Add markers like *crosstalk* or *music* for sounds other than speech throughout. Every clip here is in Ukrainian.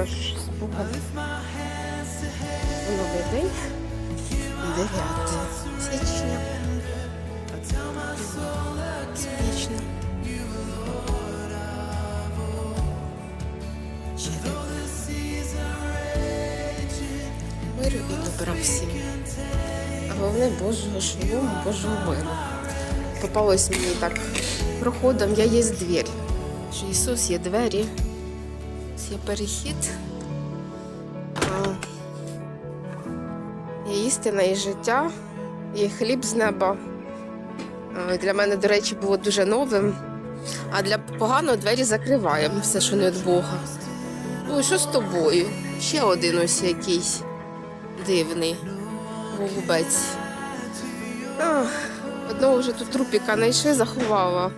Тож спогад. Новий день. 9 січня. Щиро. Миру і добра всім. Головне Божого шолому, Божого миру. Попалось мені так проходом, я є двір. Ісус є двері, є перехід. Є істина і життя, є хліб з неба. Для мене, до речі, було дуже новим. А для поганого двері закриваємо все, що не від Бога. Ой, що з тобою? Ще один ось якийсь дивний голубець. Одного вже тут трупіка знайшли, заховала.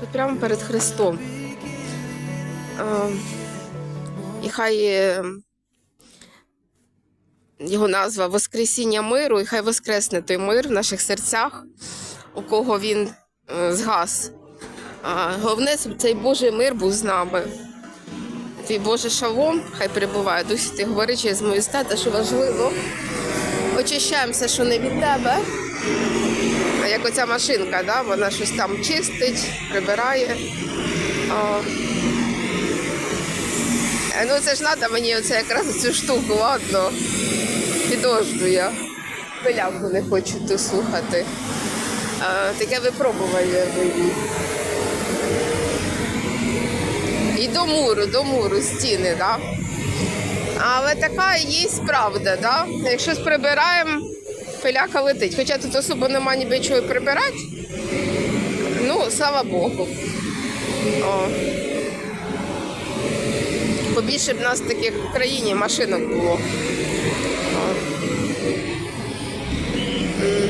Тут прямо перед Христом. А, і хай е, його назва Воскресіння миру, і хай воскресне той мир в наших серцях, у кого він е, згас. Головне, щоб цей Божий мир був з нами. Твій Боже шалом, хай перебуває. Дух ти говори через мою стата, що важливо. Очищаємося, що не від тебе. Як оця машинка, да? вона щось там чистить, прибирає. Ну це ж треба мені оце якраз цю штуку, ладно. Підожду я. Пилявку не хочу ту слухати. А, таке випробування мені. І до муру, до муру, стіни, да? Але така є правда, да? Якщо прибираємо, пиляка летить. Хоча тут особо нема ніби чого прибирати. Ну, слава Богу. О. Побільше б нас таких в країні машинок було.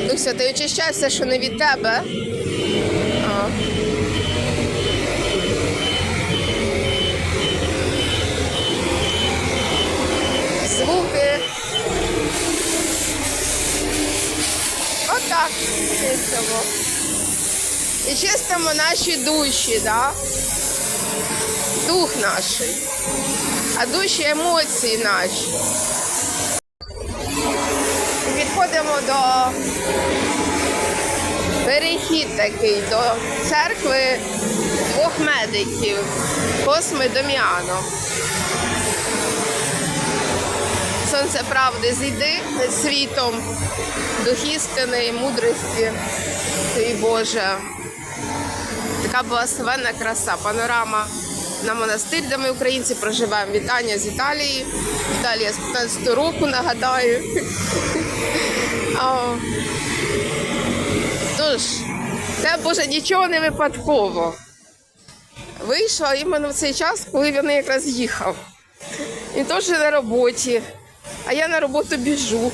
Дух Святий, очищай все, що не від тебе. О. Звуки. Отак чистимо. І чистимо наші душі, да? Дух наш, а душі емоції наші. Підходимо до перехід такий до церкви двох медиків Косми Доміано. Сонце правди зійди над світом, дух істини і мудрості Твій Боже. Така благословенна краса, панорама на монастир, де ми українці проживаємо. Вітання з Італії. Італія з 15 року, нагадаю. *laughs* Тож, це Боже, нічого не випадково. Вийшла іменно в цей час, коли він якраз їхав. Він теж на роботі, а я на роботу біжу.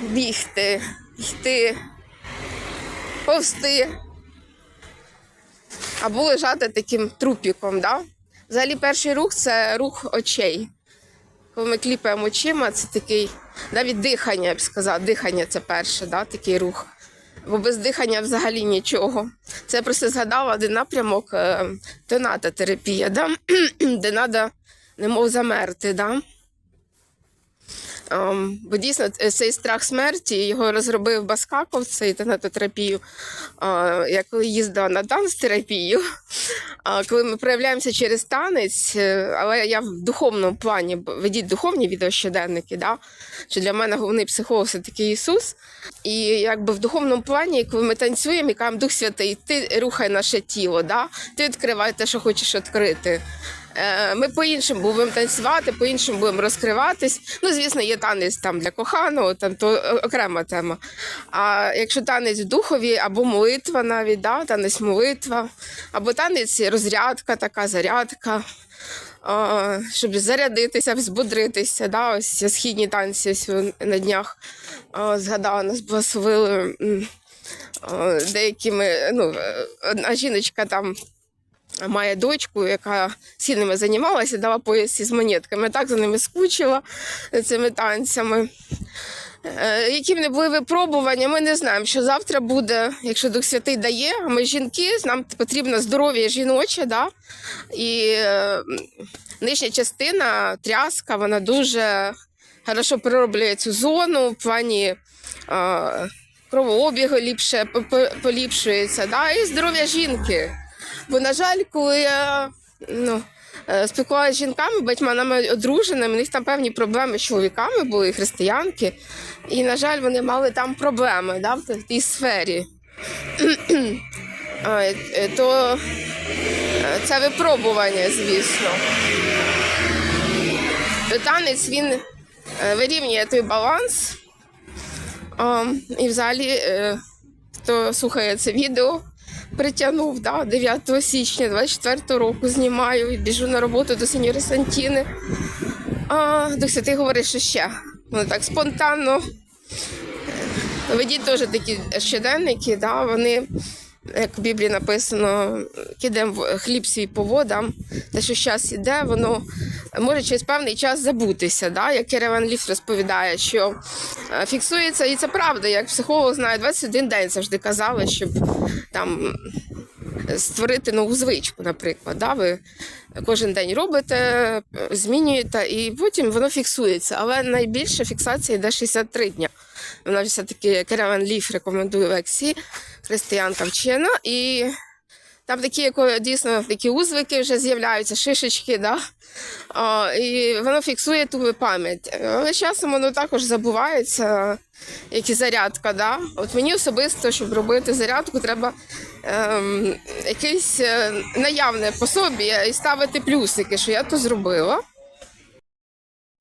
Бігти, йти, повсти. Або лежати таким трупіком. Да? Взагалі перший рух це рух очей. Коли ми кліпаємо очима, це такий навіть дихання, я б сказала. Дихання це перше, да? такий рух. Бо без дихання взагалі нічого. Це я просто згадала один напрямок е, тонатотерапія, да? *clears throat* де треба немов замерти. Да? Ем, бо дійсно е, цей страх смерті його розробив Баскаков, цей тонатотерапію, е, я коли їздила на танцтерапію, коли ми проявляємося через танець, е, але я в духовному плані, ведіть духовні відеощоденники, да? що для мене головний психолог все таки Ісус. І якби в духовному плані, коли ми танцюємо і кажемо Дух Святий, ти рухай наше тіло, да? ти відкривай те, що хочеш відкрити. Е, Ми по-іншому будемо танцювати, по-іншому будемо розкриватись. Ну, звісно, є танець там для коханого, там то окрема тема. А якщо танець в духові, або молитва навіть, да? танець молитва, або танець розрядка, така зарядка. Щоб зарядитися, взбудритися. Да? Ось східні танці ось на днях згадала, нас благословили деякими, ну, е, одна жіночка там має дочку, яка сильними займалася, дала пояс із монетками. Так за ними скучила цими танцями. Е, Які б не були випробування, ми не знаємо, що завтра буде, якщо Дух Святий дає. Ми жінки, нам потрібно здоров'я жіноче, да? і е, нижня частина, тряска, вона дуже хорошо перероблює цю зону в плані е, кровообігу ліпше по- по- поліпшується, да? і здоров'я жінки. Бо, на жаль, коли я ну, е, спілкувалася з жінками, батьками одруженими, у них там певні проблеми з чоловіками були, християнки. І, на жаль, вони мали там проблеми да, в тій- сфері. *clears throat* А, е, То е, це випробування, звісно. Танець він е, вирівнює той баланс. І взагалі, е, хто слухає це відео, притягнув да, 9 січня 24 року знімаю і біжу на роботу до сеньори Сантіни. А, Дух Святий говорить, що ще. Ну так спонтанно. Ведіть теж такі щоденники, да, вони, як в Біблії написано, кидаємо хліб свій по водам, те, що час іде, воно може через певний час забутися. Да? Як Кереван Ліф розповідає, що е, фіксується, і це правда, як психолог знає, 21 день завжди казали, щоб там створити нову звичку, наприклад. Да? Ви кожен день робите, змінюєте, і потім воно фіксується. Але найбільша фіксація йде 63 дня. Вона все-таки Кереван Ліф рекомендує лекції, християнка вчена. І там такі, дійсно, такі узвики вже з'являються, шишечки, да? а, і воно фіксує ту пам'ять. Але часом воно також забувається, як і зарядка. Да? От мені особисто, щоб робити зарядку, треба ем, якесь е, наявне пособі і ставити плюсики, що я то зробила.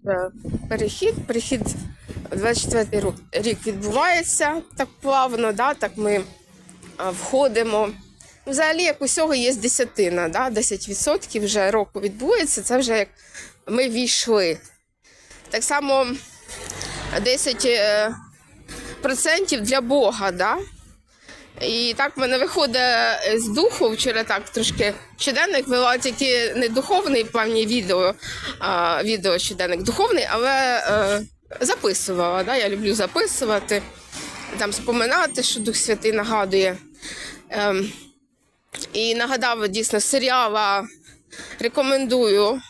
Е, Перехід, перехід 24 рік- відбувається так плавно, да? так ми входимо. Взагалі, як усього є десятина, да? 10% вже року відбувається, це вже як ми війшли. Так само 10% е, для Бога. Да? І так в мене виходить з духу. Вчора так трошки щоденник вела тільки не духовний плані відео, а відео щоденник духовний, але е, записувала. Да? Я люблю записувати, там споминати, що Дух Святий нагадує. Ем, і нагадав дійсно серіала. Рекомендую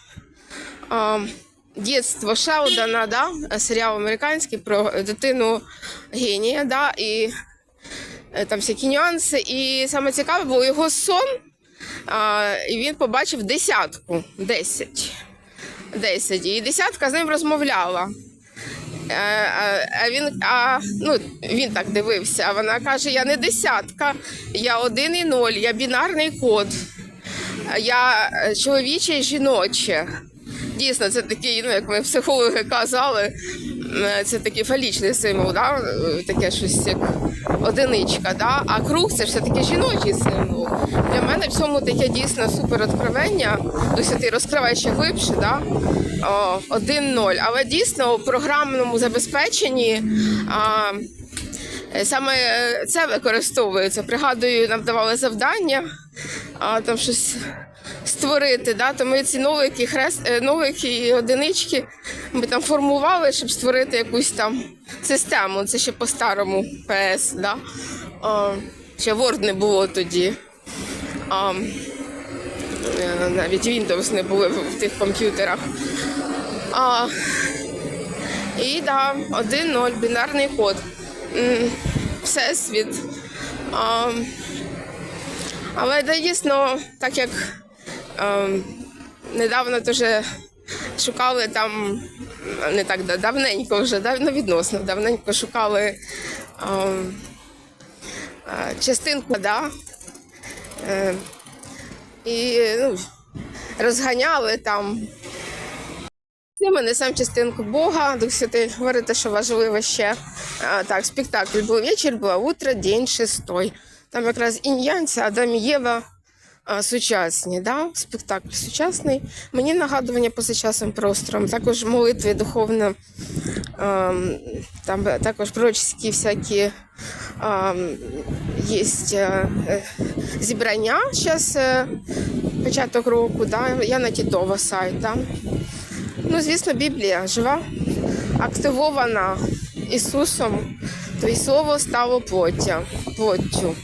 а, дітство Шелдона, да? серіал американський про дитину генія. Да? І е, там всякі нюанси. І саме цікаве було його сон. А, і він побачив десятку. Десять. Десять. І десятка з ним розмовляла. Е, а- А він, а, ну, він так дивився, а вона каже: я не десятка, я один і ноль, я бінарний код, я е, чоловіче і жіноче. Дійсно, це такий, ну як ми психологи казали, е, це такий фалічний символ, да? таке щось як одиничка. Да? А круг це ж все-таки жіночий символ. Для мене в цьому таке дійсно супер откровення. Тобто ти розкриваєш ще глибше, да? 1-0. Але дійсно у програмному забезпеченні. А, Саме е, це використовується. Пригадую, нам давали завдання, а там щось створити. Да? То ми ці нолики, хрест, е, нолики і одинички ми там формували, щоб створити якусь там систему. Це ще по-старому ПС. Да? А, ще Word не було тоді. А, е, навіть Windows не було в в тих комп'ютерах. А, і да, 1-0, бінарний код. Всесвіт. А, але да, дійсно, так як а, недавно теж шукали там, не так да- давненько вже, да, ну, відносно давненько шукали а, а, частинку, да, е, і ну, розганяли там. Ми несемо частинку Бога, Дух Святий говорите, що важливо ще. А, так, спектакль був вечір, було утро, день шестой. Там якраз інь-янь, Адам і Єва а, сучасні. Да? Спектакль сучасний. Мені нагадування поза часом простором. Також молитви духовно, ем, там також пророчські всякі ем, є е, зібрання зараз, початок року. Да? Я на Тітова сайт. Да? Ну, звісно, Біблія жива, активована. Ісусом, то й слово стало плоття, плоттю.